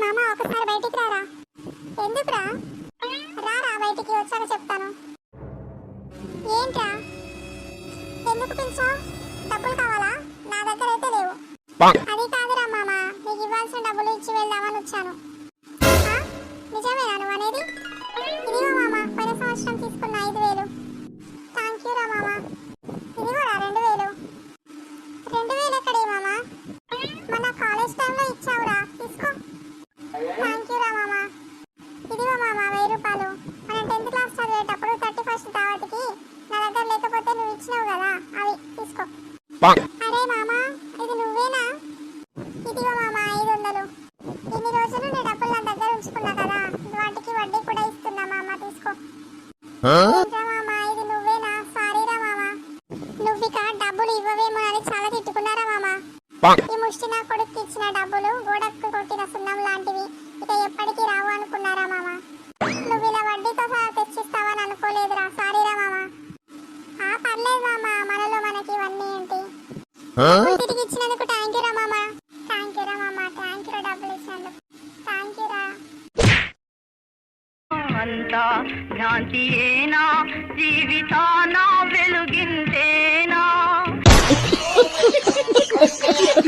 మామ ఒకసారి బయటికి రారా. ఎందుకురా? రారా బయటికి వచ్చాక చెప్తాను. ఏంట్రా? ఎందుకు పిలిచావు? డబ్బులు కావాలా? నా దగ్గర అయితే లేవు. అది కాదురా మామ నీకు ఇవ్వాల్సిన డబ్బులు ఇచ్చి వెళ్దామని వచ్చాను? నిజమేనా నువ్వు అనేది? ఇదిగో మామ పోయిన సంవత్సరం తీసుకున్న ఐదు వేలు. థ్యాంక్ యూ రా మామ. ఇదిగోరా రెండు వేలు. రెండు వేలు ఎక్కడే మామ? మన కాలేజ్ టైంలో ఇచ్చావురా తీసుకో థ్యాంక్ యూ రా మామ ఇదిగో మామ వెయ్యి రూపాయలు మనం టెన్త్ క్లాస్ చదివేటప్పుడు థర్టీ ఫస్ట్ దావతికి నా దగ్గర లేకపోతే నువ్వు ఇచ్చినావు కదా అవి తీసుకో అరే మామ ఇది నువ్వేనా ఇదిగో మామ ఐదు వందలు ఇన్ని రోజులు నీ డబ్బులు నా దగ్గర ఉంచుకున్నా కదా వాటికి వడ్డీ కూడా ఇస్తున్నా మామ తీసుకో ఏంట్రా మామ ఇది నువ్వేనా సారీరా మామ నువ్విక డబ్బులు ఇవ్వవేమో అని చాలా తిట్టుకున్నారా మామ ఈ ముష్టి నా కొడుకు ఇచ్చిన డబ్బులు గోడకు కొట్టిన సున్నం లాంటివి. తిరిగి ఇచ్చినందుకు థ్యాంక్ యూ రా మామ. థ్యాంక్ యూ రా మామ. థ్యాంక్ యూ రా డబ్బులు ఇచ్చినందుకు. థ్యాంక్ యూ రా. అంతా భ్రాంతియేనా జీవితాన వెలుగిందేనా